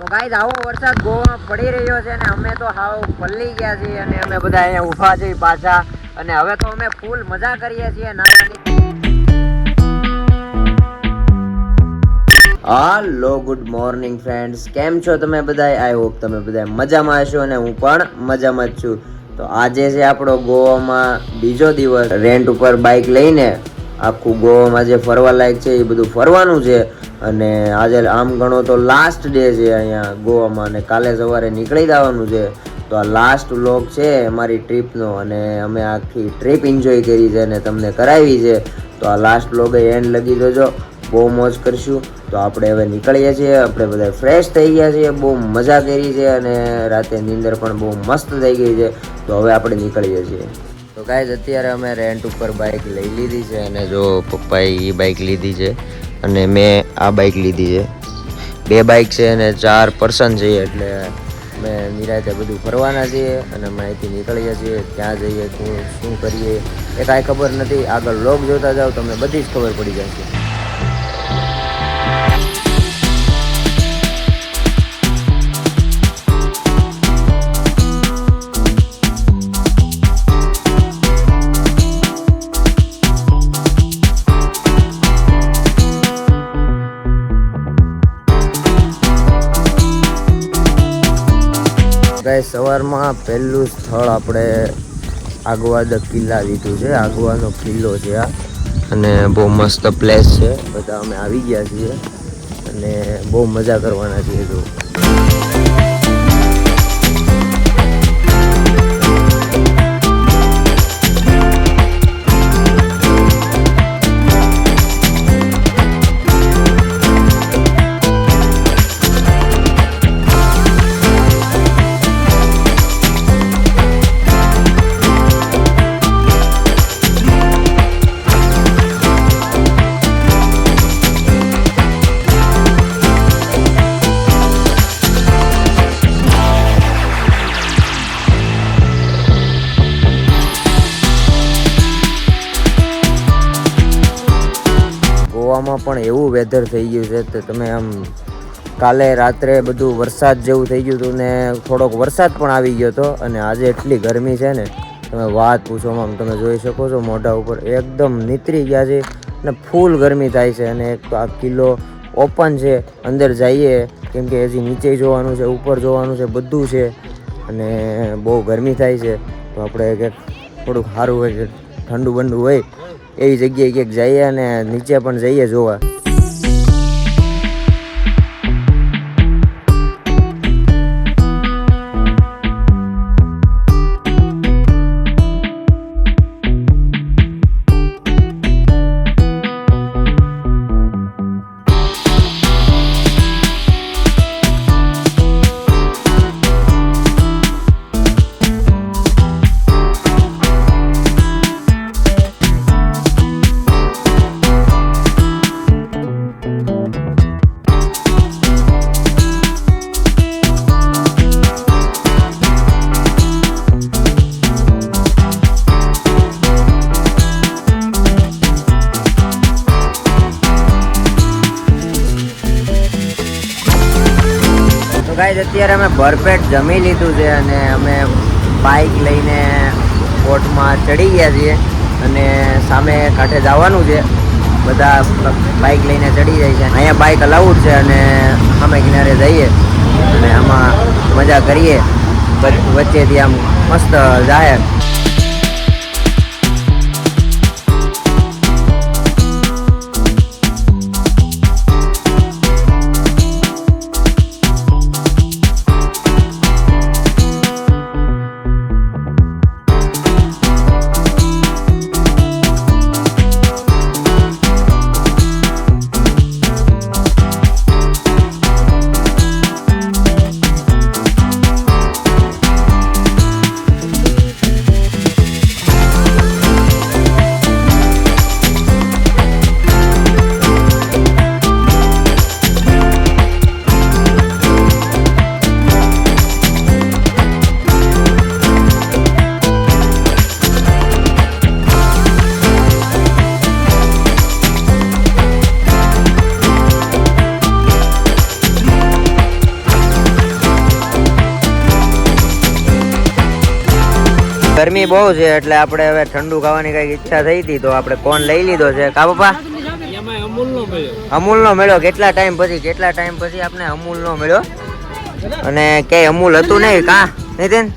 તો આવો વરસાદ ગોવામાં પડી રહ્યો છે અને અમે તો હાવ પલ્લી ગયા છીએ અને અમે બધા અહીંયા ઊભા છીએ પાછા. અને હવે તો અમે ફૂલ મજા કરીએ છીએ નાની હાલો ગુડ મોર્નિંગ ફ્રેન્ડ્સ કેમ છો તમે બધા? આઈ હોપ તમે બધા મજામાં હશો અને હું પણ મજામાં જ છું. તો આજે છે આપણો ગોવામાં બીજો દિવસ. રેન્ટ ઉપર બાઇક લઈને આખું ગોવામાં જે ફરવા લાયક છે એ બધું ફરવાનું છે. અને આજે આમ ગણો તો લાસ્ટ ડે છે અહીંયા ગોવામાં અને કાલે સવારે નીકળી જવાનું છે. તો આ લાસ્ટ વ્લોગ છે અમારી ટ્રીપનો અને અમે આખી ટ્રીપ એન્જોય કરી છે અને તમને કરાવી છે. તો આ લાસ્ટ વ્લોગે એન્ડ લગી જોજો. બહુ મોજ કરશું. તો આપણે હવે નીકળીએ છીએ. આપણે બધા ફ્રેશ થઈ ગયા છીએ. બહુ મજા કરી છે અને રાતે નીંદર પણ બહુ મસ્ત થઈ ગઈ છે. તો હવે આપણે નીકળીએ છીએ. તો ગાઈઝ અત્યારે અમે રેન્ટ ઉપર બાઇક લઈ લીધી છે અને જો પપ્પાએ એ બાઇક લીધી છે. અને મેં આ બાઇક લીધી છે. બે બાઇક છે અને ચાર પર્સન છે, એટલે અમે નિરાતે બધું ફરવાના છીએ અને અમે અહીંથી નીકળીએ છીએ, ક્યાં જઈએ, શું શું કરીએ, એ કાંઈ ખબર નથી. આગળ લોક જોતા જાઓ, તમને બધી જ ખબર પડી જશે. ગાય સવારમાં પહેલું સ્થળ આપણે આગવાદ કિલ્લા લીધું છે. આગવાનો કિલ્લો છે આ. અને બહુ મસ્ત પ્લેસ છે. બધા અમે આવી ગયા છીએ. અને બહુ મજા કરવાના છીએ જો. પણ એવું વેધર થઈ ગયું છે તો તમે આમ કાલે રાત્રે બધું વરસાદ જેવું થઈ ગયું હતું ને થોડોક વરસાદ પણ આવી ગયો હતો અને આજે એટલી ગરમી છે ને, તમે વાત પૂછવામાં આમ તમે જોઈ શકો છો મોઢા ઉપર એકદમ નીતરી ગયા છે અને ફૂલ ગરમી થાય છે અને એક આ કિલ્લો ઓપન છે, અંદર જઈએ, કેમ કે હજી નીચે જોવાનું છે, ઉપર જોવાનું છે, બધું છે અને બહુ ગરમી થાય છે. તો આપણે કંઈક થોડુંક સારું હોય ઠંડુ બંડુ હોય એવી જગ્યાએ ક્યાંક જઈએ અને નીચે પણ જઈએ જોવા. અત્યારે અમે ભરપેટ જમી લીધું છે અને અમે બાઇક લઈને બોટમાં ચડી ગયા છીએ અને સામે કાંઠે જવાનું છે. બધા બાઇક લઈને ચડી જાય છે. અહીંયા બાઇક અલાઉડ છે અને અમે કિનારે જઈએ અને આમાં મજા કરીએ. વચ્ચેથી આમ મસ્ત જાહેર. ગરમી બહુ છે એટલે આપણે હવે ઠંડુ ખાવાની કંઈક ઈચ્છા થઈ હતી તો આપણે કોણ લઈ લીધો છે. કા પપ્પા? અમૂલ નો મળ્યો કેટલા ટાઈમ પછી, કેટલા ટાઈમ પછી આપણે અમૂલ નો મેળો? અને કે અમૂલ હતું નહીં? કા? નીતિન?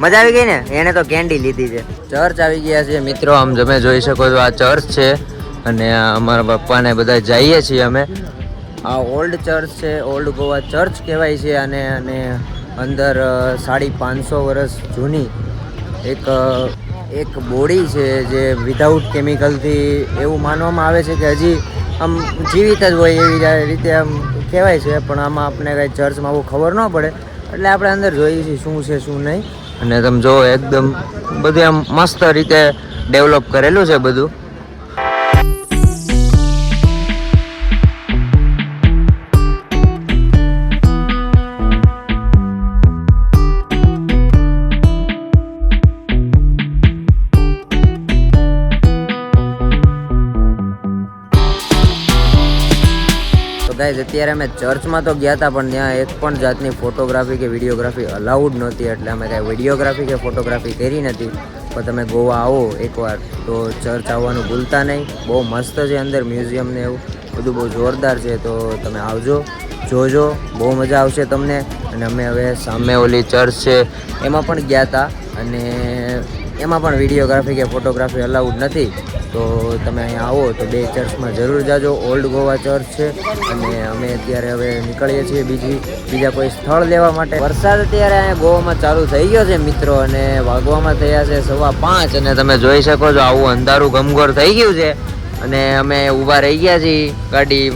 મજા આવી ગઈ ને? એને તો કેન્ડી લીધી છે. ચર્ચ આવી ગયા છે મિત્રો, આમ તમે જોઈ શકો છો આ ચર્ચ છે અને અમારા પપ્પાને બધા જઈએ છીએ અમે. આ ઓલ્ડ ચર્ચ છે, ઓલ્ડ ગોવા ચર્ચ કહેવાય છે અને અને અંદર સાડી પાંચસો વર્ષ જૂની એક એક બોડી છે જે વિધાઉટ કેમિકલથી એવું માનવામાં આવે છે કે હજી આમ જીવિત જ હોય એવી રીતે આમ કહેવાય છે, પણ આમાં આપણે કાંઈ ચર્ચમાં બહુ ખબર ન પડે. એટલે આપણે અંદર જોઈએ છીએ શું છે, શું નહીં. અને તમે જો એકદમ બધું આમ મસ્ત રીતે ડેવલપ કરેલું છે બધું. ગાઈઝ અત્યારે અમે ચર્ચમાં તો ગયા હતા, પણ ત્યાં એક પણ જાતની ફોટોગ્રાફી કે વિડીયોગ્રાફી અલાઉડ નહોતી. એટલે અમે કાંઈ વિડીયોગ્રાફી કે ફોટોગ્રાફી કરી નથી. પણ તમે ગોવા આવો એકવાર, તો ચર્ચ આવવાનું ભૂલતા નહીં. બહુ મસ્ત છે અંદર મ્યુઝિયમ ને એવું. બધું બહુ જોરદાર છે, તો તમે આવજો, જોજો. બહુ મજા આવશે તમને. અને અમે હવે સામે ઓલી ચર્ચ છે, એમાં પણ ગયા હતા. અને એમાં પણ વિડીયોગ્રાફી કે ફોટોગ્રાફી અલાઉડ નથી. તો તમે અહીંયા આવો તો બે ચર્ચમાં જરૂર જાજો. ઓલ્ડ ગોવા ચર્ચ છે અને અમે અત્યારે હવે નીકળીએ છીએ બીજી, બીજા કોઈ સ્થળ લેવા માટે. વરસાદ અત્યારે અહીંયા ગોવામાં ચાલુ થઈ ગયો છે મિત્રો અને વાગવામાં થયા છે સવા પાંચ અને તમે જોઈ શકો છો આવું અંધારું ગમગોર થઈ ગયું છે. અને અમે ઊભા રહી ગયા છીએ ગાડી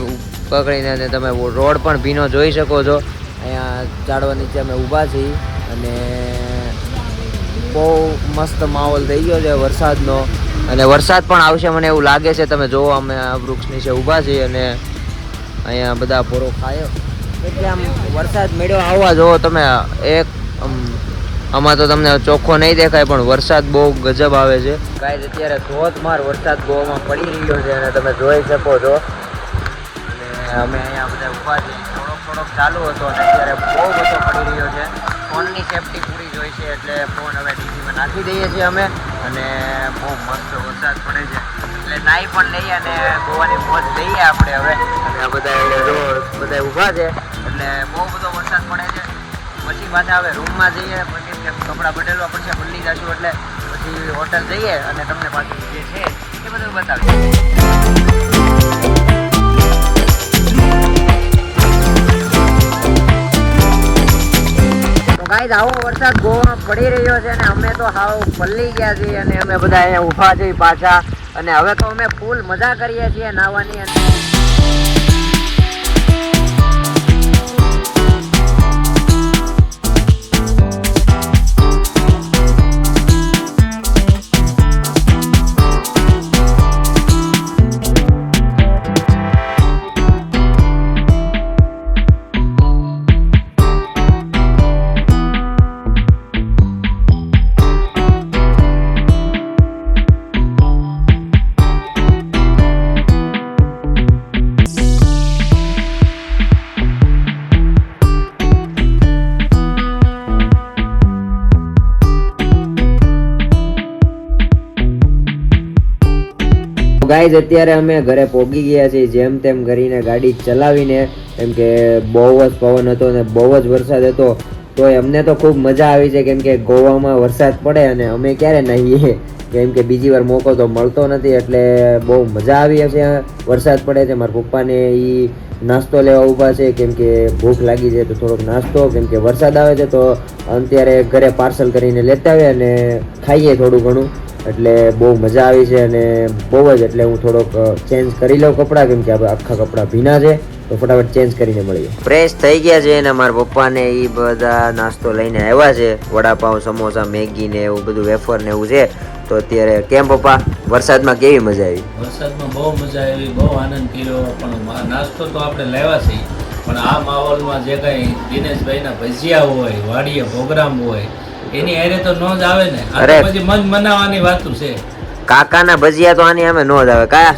પકડીને અને તમે રોડ પણ ભીનો જોઈ શકો છો. અહીંયા ઝાડવા નીચે અમે ઊભા છીએ અને બહુ મસ્ત માહોલ થઈ ગયો છે વરસાદનો. અને વરસાદ પણ આવશે મને એવું લાગે છે. તમે જોવો, અમે આ વૃક્ષ નીચે ઊભા છીએ અને અહીંયા બધા પોરો ખાયો. એટલે આમ વરસાદ મેળ્યો આવવા જોવો તમે. એક, આમ તો તમને ચોખ્ખો નહીં દેખાય, પણ વરસાદ બહુ ગજબ આવે છે. કાંઈ અત્યારે ધોધમાર વરસાદ ગોવામાં પડી રહ્યો છે અને તમે જોઈ શકો છો. અને અમે અહીંયા બધા ઊભા છીએ. થોડોક થોડોક ચાલુ હતો અને અત્યારે બહુ બધો પડી રહ્યો છે. ફોનની સેફટી પૂરી જોઈ છે એટલે ફોન હવે ડીસીમાં નાખી દઈએ છીએ અમે અને બહુ મસ્ત વરસાદ પડે છે. એટલે નાઈ પણ લઈએ અને ગોવાની મોજ લઈએ આપણે હવે. અને બધા જો બધા ઊભા છે. એટલે બહુ બધો વરસાદ પડે છે. પછી પાછા હવે રૂમમાં જઈએ. પછી કપડાં બદલવા પડશે બદલી જશું એટલે પછી હોટલ જઈએ અને તમને પાછું જે છે એ બધું બતાવીએ તો આવો વરસાદ ગોવામાં પડી રહ્યો છે અને અમે તો હાવ પલ્લી ગયા છીએ અને અમે બધા અહીંયા ઊભા છીએ પાછા. અને હવે તો અમે ફૂલ મજા કરીએ છીએ નાવાની અને ગાઈઝ અત્યારે અમે ઘરે પહોંચી ગયા છીએ. જેમ તેમ કરીને ગાડી ચલાવીને, કેમ કે બહુ જ પવન હતો અને બહુ જ વરસાદ હતો તો અમને તો ખૂબ મજા આવી છે, કેમ કે ગોવામાં વરસાદ પડે અને અમે ક્યારે નહીએ. કેમ કે બીજી વાર મોકો તો મળતો નથી, એટલે બહુ મજા આવી હશે વરસાદ પડે છે. મારા પપ્પાને એ નાસ્તો લેવા ઊભા છે, કેમ કે ભૂખ લાગી છે, તો થોડોક નાસ્તો, કેમ કે વરસાદ આવે છે, તો અત્યારે ઘરે પાર્સલ કરીને લેતા આવીએ અને ખાઈએ થોડું ઘણું. એટલે બહુ મજા આવી છે અને બહુ જ એટલે હું થોડોક ચેન્જ કરી લઉં કપડાં કેમ કે આખા કપડાં ભીના છે તો ફટાફટ ચેન્જ કરીને મળીએ. ફ્રેશ થઈ ગયા છે અને મારા પપ્પાને એ બધા નાસ્તો લઈને આવ્યા છે. વડાપાઉં સમોસા મેગી ને એવું બધું વેફર ને એવું છે. તો અત્યારે કેમ પપ્પા? વરસાદમાં કેવી મજા આવી? વરસાદમાં બહુ મજા આવી બહુ આનંદ કર્યો પણ નાસ્તો તો આપણે લેવા છે. પણ આ માહોલમાં જે કંઈ દિનેશભાઈના ભજીયા હોય વાડીએ પ્રોગ્રામ હોય એની હારે તો ન જ આવે ને. અરે. પછી મન મનાવવાની વાતું છે. કાકાના ભજીયા તો આની અમે નો જ આવે. કા?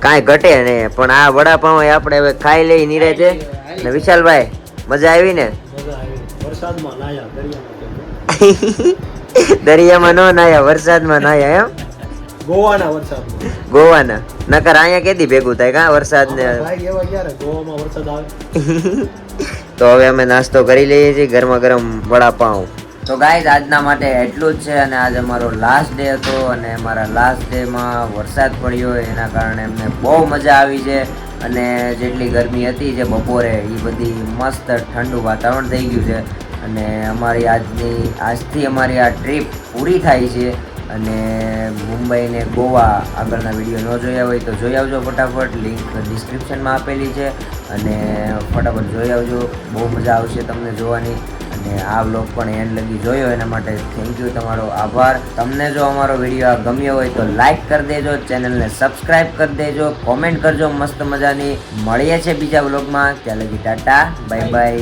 કાંઈ ઘટે નહીં. પણ આ વડાપાઉં એ આપણે હવે ખાઈ લઈ નીરે છે. ને વિશાલભાઈ મજા આવી ને? વરસાદમાં નાયા દરિયામાં દરિયામાં ન નાયા વરસાદમાં નાયા એમ? ગોવાના વરસાદ ગોવાના. નકર અહીંયા કેદી ભેગું થાય? કા વરસાદ ને ભાઈ એવા ક્યારે? ગોવામાં વરસાદ આવે. તો હવે અમે નાસ્તો કરી લઈએ છીએ ગરમા ગરમ વડાપાઉં. તો ગાઈઝ આજના માટે એટલું જ છે અને આજે અમારો લાસ્ટ ડે હતો અને અમારા લાસ્ટ ડેમાં વરસાદ પડ્યો એના કારણે અમને બહુ મજા આવી છે અને જેટલી ગરમી હતી જે બપોરે એ બધી મસ્ત ઠંડુ વાતાવરણ થઈ ગયું છે અને અમારી આજની, આજથી અમારી આ ટ્રીપ પૂરી થાય છે. અને મુંબઈ ને ગોવા આગળના વીડિયો ન જોયા હોય તો જોઈ આવજો ફટાફટ. લિંક ડિસ્ક્રિપ્શનમાં આપેલી છે. અને ફટાફટ જોઈ આવજો. બહુ મજા આવશે તમને જોવાની. અને આ વ્લોગ પણ એન્ડ લગી જોયો. એના માટે થેન્ક યુ તમારો આભાર. તમને જો અમારો વીડિયો આ ગમ્યો હોય તો લાઇક કરી દેજો. ચેનલને સબસ્ક્રાઈબ કરી દેજો. કોમેન્ટ કરજો. મસ્ત મજાની. મળીએ છે બીજા વ્લોગમાં ત્યાં લગી ટાટા. Bye bye